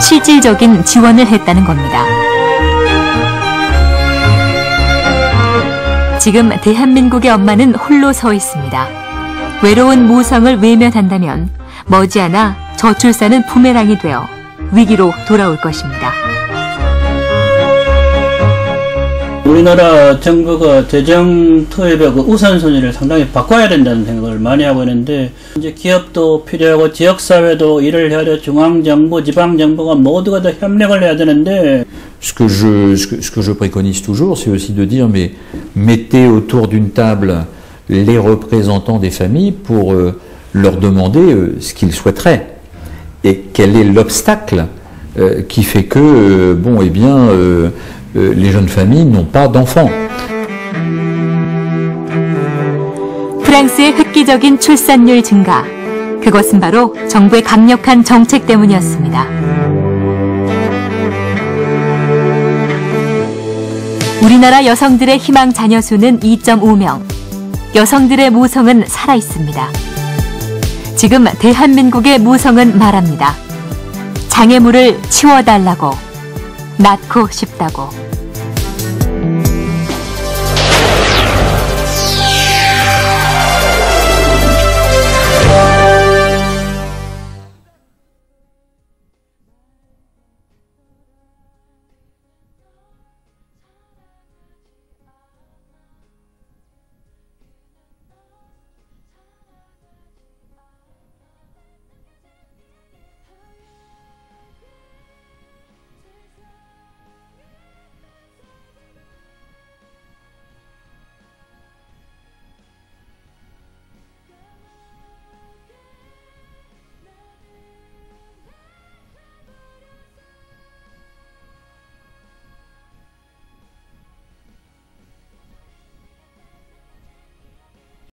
실질적인 지원을 했다는 겁니다. 지금 대한민국의 엄마는 홀로 서 있습니다. 외로운 모성을 외면한다면 머지않아 저출산은 부메랑이 되어 위기로 돌아올 것입니다. 우리나라 정부가 재정 투입의 그 우선순위를 상당히 바꿔야 된다는 생각을 많이 하고 있는데 이제 기업도 필요하고 지역사회도 일을 해야 돼 중앙정부, 지방정부가 모두가 다 협력을 해야 되는데 Ce que je, ce que, ce que je préconise toujours, c'est aussi de dire, mais mettez autour d'une table les représentants des familles pour euh, leur demander euh, ce qu'ils souhaiteraient et quel est l'obstacle euh, qui fait que, euh, bon, eh bien, euh, euh, les jeunes familles n'ont pas d'enfants. 프랑스의 획기적인 출산율 증가. 그것은 바로 정부의 강력한 정책 때문이었습니다. 우리나라 여성들의 희망 자녀 수는 2.5명. 여성들의 모성은 살아 있습니다. 지금 대한민국의 모성은 말합니다. 장애물을 치워달라고, 낳고 싶다고.